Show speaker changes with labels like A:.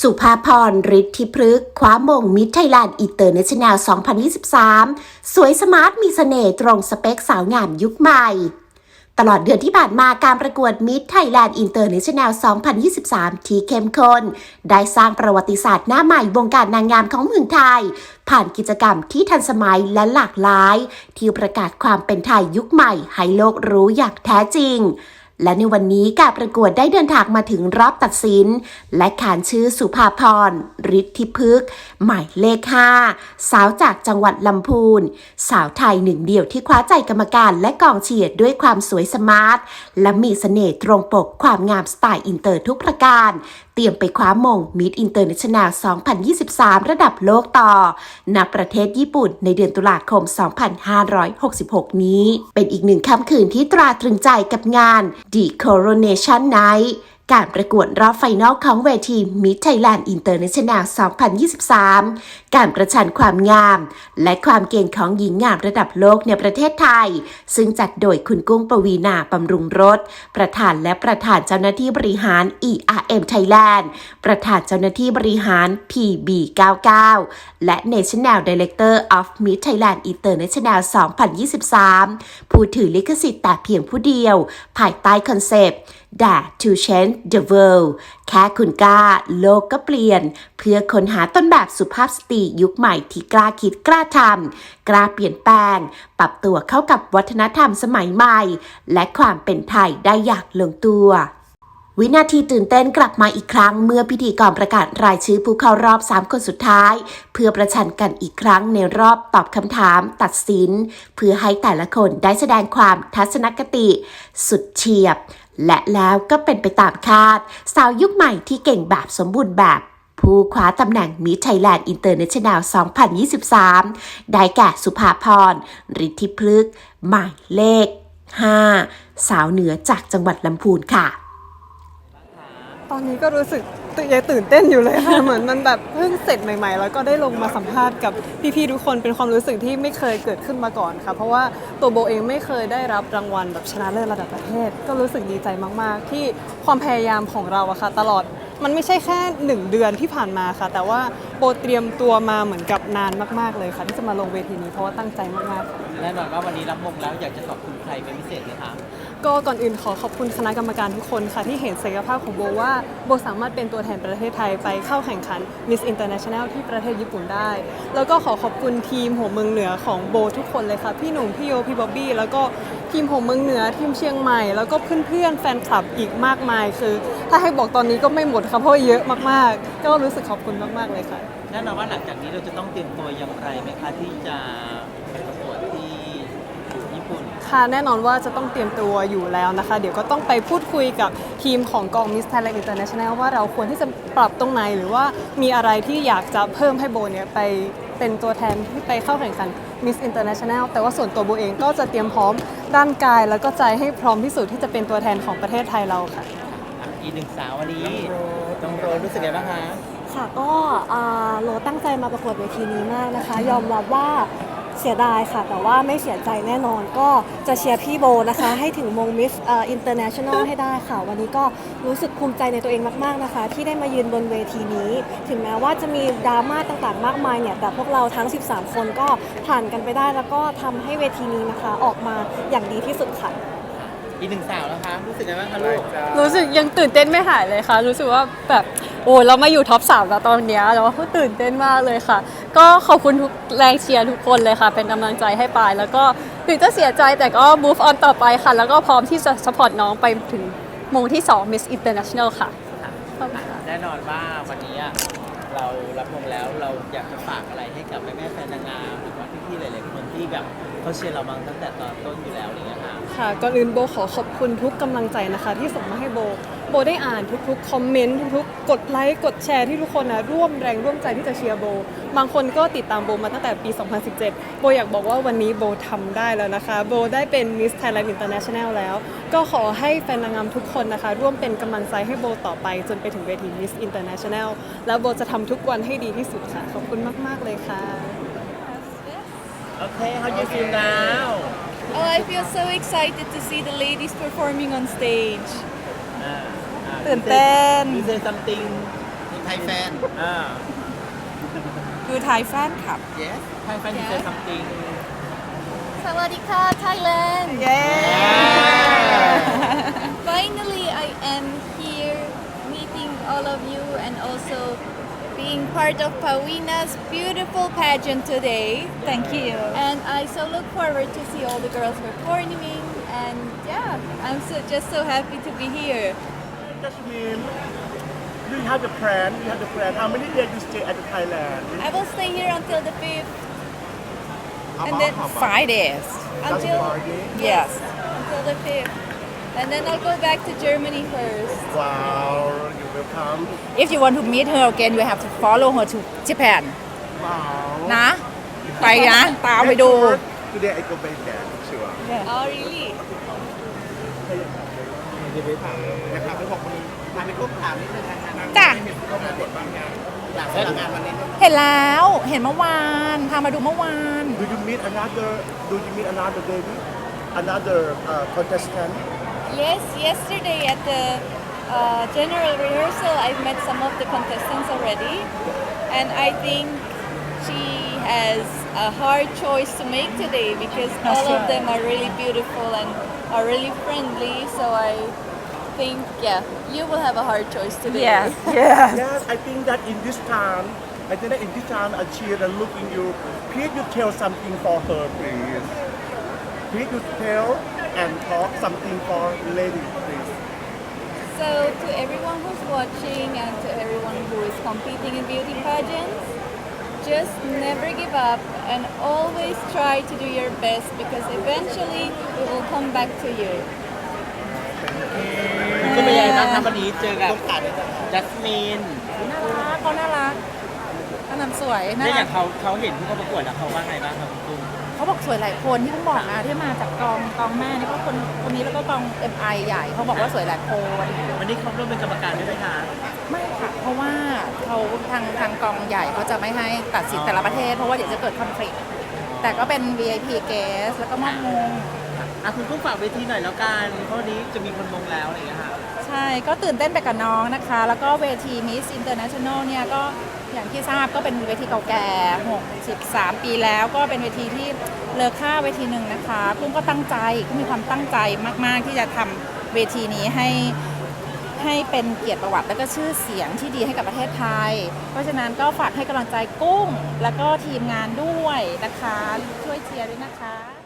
A: สุภาพรฤทธิพฤกษ์คว้ามงมิตรไทยแลนด์อินเตอร์เนชั่นแนล 2023 สวยสมาร์ทมีเสน่ห์ตรงสเปคสาวงามยุคใหม่ ตลอดเดือนที่ผ่านมาการประกวดมิตรไทยแลนด์อินเตอร์เนชั่นแนล 2023 ที่เข้มข้น ได้สร้างประวัติศาสตร์หน้าใหม่วงการนางงามของเมืองไทย ผ่านกิจกรรมที่ทันสมัยและหลากหลาย ที่ประกาศความเป็นไทยยุคใหม่ให้โลกรู้อย่างแท้จริง และในวันนี้การประกวดได้เดินทางมาถึงรอบตัดสิน และขานชื่อสุภาพรฤทธิพฤกษ์หมายเลข5สาวจากจังหวัดลำพูน สาวไทยหนึ่งเดียวที่คว้าใจกรรมการและกองเชียร์ด้วยความสวยสมาร์ท และมีเสน่ห์ตรงปกความงามสไตล์อินเตอร์ทุกประการ เตรียมไปคว้ามงมิดอินเตอร์เนชั่นแนล 2023 ระดับโลกต่อ ณ ประเทศญี่ปุ่นในเดือนตุลาคม 2566 นี้ เป็นอีกหนึ่งค่ำคืนที่ตราตรึงใจกับงาน The Coronation Night การประกวดรอบไฟนอลของเวที Miss Thailand International 2023 การประชันความงาม และความเก่งของหญิงงามระดับโลกในประเทศไทย ซึ่งจัดโดยคุณกุ้งปวีนาบำรุงรสประธานและประธานเจ้าหน้าที่บริหาร ERM Thailand ประธานเจ้าหน้าที่บริหาร PB99 และ National Director of Miss Thailand International 2023 ผู้ถือลิขสิทธิ์แต่เพียงผู้เดียว ภายใต้คอนเซปต์ Dare to change the world แค่คุณกล้าโลกก็เปลี่ยน เพื่อค้นหาต้นแบบสุภาพสตรียุคใหม่ที่กล้าคิดกล้าทำกล้าเปลี่ยนแปลง ปรับตัวเข้ากับวัฒนธรรมสมัยใหม่ และความเป็นไทยได้อย่างลงตัววินาทีตื่นเต้นกลับมาอีกครั้งเมื่อพิธีกรประกาศรายชื่อผู้เข้ารอบ 3 คนสุดท้าย เพื่อประชันกันอีกครั้งในรอบตอบคำถาม ตัดสิน เพื่อให้แต่ละคนได้แสดงความทัศนคติ สุดเฉียบ และแล้วก็เป็นไปตามคาด สาวยุคใหม่ที่เก่งแบบสมบูรณ์แบบผู้คว้าตำแหน่งมิ s ไทยแลนด์อินเตอร์เนชั่นแนล 2023 ได้แก่สุภาพรฤทธิพฤกษ์หมายเลข 5 สาวเหนือจากจังหวัดลำพูนค่ะ
B: อนนี้ก็รู้สึกตื่นยังตื่นเต้นอยู่เลยค่ะ เหมือนมันแบบเพิ่งเสร็จใหม่ ๆ แล้วก็ได้ลงมาสัมภาษณ์กับพี่ๆทุกคนเป็นความรู้สึกที่ไม่เคยเกิดขึ้นมาก่อนค่ะ เพราะว่าตัวโบเองไม่เคยได้รับรางวัลแบบชนะเลิศระดับประเทศ ก็รู้สึกดีใจมากๆ ที่ความพยายามของเราอะค่ะ ตลอดมันไม่ใช่แค่หนึ่งเดือนที่ผ่านมาค่ะ แต่ว่า เตรียมตัวมาเหมือนกับนานมาก ๆ เลยค่ะที่จะมาลงเวทีนี้เพราะว่าตั้งใจมากๆค่ะ
C: แน่นอนว่าวันนี้รับมงแล้วอยากจะขอบคุณใครเป็นพิเศษไหมคะ
B: ก็ก่อนอื่นขอขอบคุณคณะกรรมการทุกคนค่ะ ที่เห็นศักยภาพของโบว่าโบสามารถเป็นตัวแทนประเทศไทยไปเข้าแข่งขัน Miss International ที่ประเทศญี่ปุ่นได้ แล้วก็ขอขอบคุณทีมหัวเมืองเหนือของโบทุกคนเลยค่ะ พี่หนุ่มพี่โยพี่บ๊อบบี้แล้วก็ทีมหัวเมืองเหนือทีมเชียงใหม่ แล้วก็เพื่อนๆแฟนคลับอีกมากมาย คือ ถ้าให้บอกตอนนี้ก็ไม่หมดค่ะเพราะว่าเยอะมากๆ ก็รู้สึกขอบคุณมากๆเลยค่ะ
C: แน่นอนว่าหลังจากนี้เราจะต้องเตรียมตัวอย่างไรไหมคะที่จะไปประกวดที่ญี่ปุ่น
B: ค่ะแน่นอนว่าจะต้องเตรียมตัวอยู่แล้วนะคะ เดี๋ยวก็ต้องไปพูดคุยกับทีมของกอง Miss Thailand International ว่าเราควรที่จะปรับตรงไหนหรือว่ามีอะไรที่อยากจะเพิ่มให้โบเนี่ยไปเป็นตัวแทนที่ไปเข้าแข่งขัน Miss International แต่ว่าส่วนตัวโบเองก็จะเตรียมพร้อมด้านกายแล้วก็ใจให้พร้อมที่สุดที่จะเป็นตัวแทนของประเทศไทยเราค่ะ
C: อีกหนึ่งสาววันนี้น้องโรสรู้สึกไงบ้างคะ
D: ค่ะก็อ่าโลตั้งใจมาประกวดเวทีนี้มากนะคะ ยอมรับว่าเสียดายค่ะ แต่ว่าไม่เสียใจแน่นอนก็จะเชียร์พี่โบนะคะ ให้ถึงมงมิสอินเตอร์เนชั่นแนลให้ได้ค่ะ วันนี้ก็รู้สึกภูมิใจในตัวเองมากๆนะคะ ที่ได้มายืนบนเวทีนี้ ถึงแม้ว่าจะมีดราม่าต่างๆ มากมายเนี่ย แต่พวกเราทั้ง 13 คนก็ผ่านกันไปได้แล้วก็ทำให้เวทีนี้นะคะ ออกมาอย่างดีที่สุดค่ะ
C: อีกหนึ่งสาวนะคะรู้สึกไงบ้างคะลูก
B: รู้สึกยังตื่นเต้นไม่หายเลยค่ะ รู้สึกว่าแบบ โอ้ยเรามาอยู่ท็อปสามแล้วตอนเนี้ยแล้วก็ตื่นเต้นมากเลยค่ะ ก็ขอบคุณทุกแรงเชียร์ทุกคนเลยค่ะ เป็นกำลังใจให้ปาย แล้วก็ถึงจะเสียใจแต่ก็ move on ต่อไปค่ะ แล้วก็พร้อมที่จะ support น้องไปถึงมงที่ 2 Miss International ค่ะขอบคุณค่ะ
C: แน่นอนว่าวันนี้เรารับมงแล้วเราอยากจะฝากอะไรให้กับแม่ๆแฟนนางงามหรือว่าพี่ๆหลายๆคนที่แบบเขาเชียร์เรามาตั้งแต่ตอนต้นอยู่แล้วอะไรอย่างเงี้ยค่ะ
B: ค่ะก่อนอื่นโบขอขอบคุณทุกกำลังใจนะคะ ที่ส่งมาให้โบโบได้อ่านทุกๆคอมเมนต์ทุกๆ กดไลค์กดแชร์ที่ทุกคนนะร่วมแรงร่วมใจที่จะเชียร์โบบางคนก็ติดตามโบมาตั้งแต่ปี 2017 โบอยากบอกว่าวันนี้โบทำได้แล้วนะคะ โบได้เป็น Miss Thailand International แล้ว ก็ขอให้แฟนนางงามทุกคนนะคะ ร่วมเป็นกำลังใจให้โบต่อไปจนไปถึงเวที Miss International แล้วโบจะทำทุกวันให้ดีที่สุดค่ะ ขอบคุณมาก ๆ เลยค่ะ
C: โอเค how you feel now
E: Oh, I feel so excited to see the ladies performing on stage.
C: อ่ าอ่า
B: ตื่นเต้น
C: you say something ไทยแฟน
F: อ่า
G: คือไทยแฟนคลับ
C: yes ไทยแฟนที่เจอ something
E: Sawadika, Thailand.
C: Yeah.
E: Finally, I am here meeting all of you and also being part of Pawina's beautiful pageant today.
G: Thank you
E: And I so look forward to see all the girls performing. And yeah, I'm so, just so happy to be here.
F: Jasmine do you have the plan do you have the plan how many days you stay at the Thailand
E: I will stay here until the 5th. And then
G: five days
E: until
F: Friday
G: yes
E: until the 5th. And then I'll go back to Germany first.
F: wow you welcome
G: if you want to meet her again you have to follow her to Japan
F: wow
G: นะ ไปนะ ตามไปดู
F: today I go back there sure
E: Oh, really?
C: นะครับพี่บอกวันนี้มาเป็นรูปถามนิดนึงนะครับ
G: จ้ะ
C: เห็นรูปบทบางงานอยากให้งานวันนี้
G: เห็นแล้ว เห็นเมื่อวาน พามาดูเมื่อวาน
F: do you meet another do you meet another baby another uh, contestant
E: Yes, yesterday at the uh, general rehearsal, I've met some of the contestants already, and I think she has a hard choice to make today because all of them are really beautiful and are really friendly. So I think, yeah, you will have a hard choice today.
G: yes yes
F: Yes, I think that in this time, I think that in this time, I cheer and looking you. Please you tell something for her, please. Please you tell and talk something for lady, please.
E: So to everyone who's watching and to everyone who is competing in beauty pageants, just never give up and always try to do your best because eventually it will come back to you.
C: ก็เป็นยังไงบ้างครับวันนี้เจอกับจัสมิน
G: น่ารักเขาน่ารักอันนั้นสวยน่า
C: ได้อ
G: รั
C: ย่าก งเขาเขาเห็นผู้เข้าประกวดแล้วเขาว่าไงบ้างครับคุณตุ้ม
G: เขาบอกสวยหลายคนที่เพิ่งบอกนะที่มาจากกองกองแม่นี่ก็คนคนนี้แล้วก็กอง MI ใหญ่ เขาบอกว่าสวยหลายคน
C: วันนี้เขาร่วมเป็นกรรมการด้วยไหมคะ
G: ไม่ค่ะเพราะว่าเขาทางทางกองใหญ่เขาจะไม่ให้ตัดสินแต่ละประเทศ เพราะว่าเดี๋ยวจะเกิดคอนฟ lict แต่ก็เป็น VIP guest แล้วก็มอบมง
C: อะคุณตุ้มฝากเวทีหน่อยแล้วกันเพราะวันนี้จะมีคนมงแล้วอะไรอย่างเงี้ยค่ะ
G: ใช่ก็ตื่นเต้นไปกับน้องนะคะ แล้วก็เวที Miss International เนี่ยก็ อย่างที่ทราบก็เป็นเวทีเก่าแก่ 63 ปีแล้วก็เป็นเวทีที่เลอค่าเวทีหนึ่งนะคะกุ้งก็ตั้งใจก็มีความตั้งใจมาก ๆ ที่จะทำเวทีนี้ให้ให้เป็นเกียรติประวัติ และก็ชื่อเสียงที่ดีให้กับประเทศไทย เพราะฉะนั้นก็ฝากให้กำลังใจกุ้ง แล้วก็ทีมงานด้วยนะคะ ช่วยเชียร์ด้วยนะคะ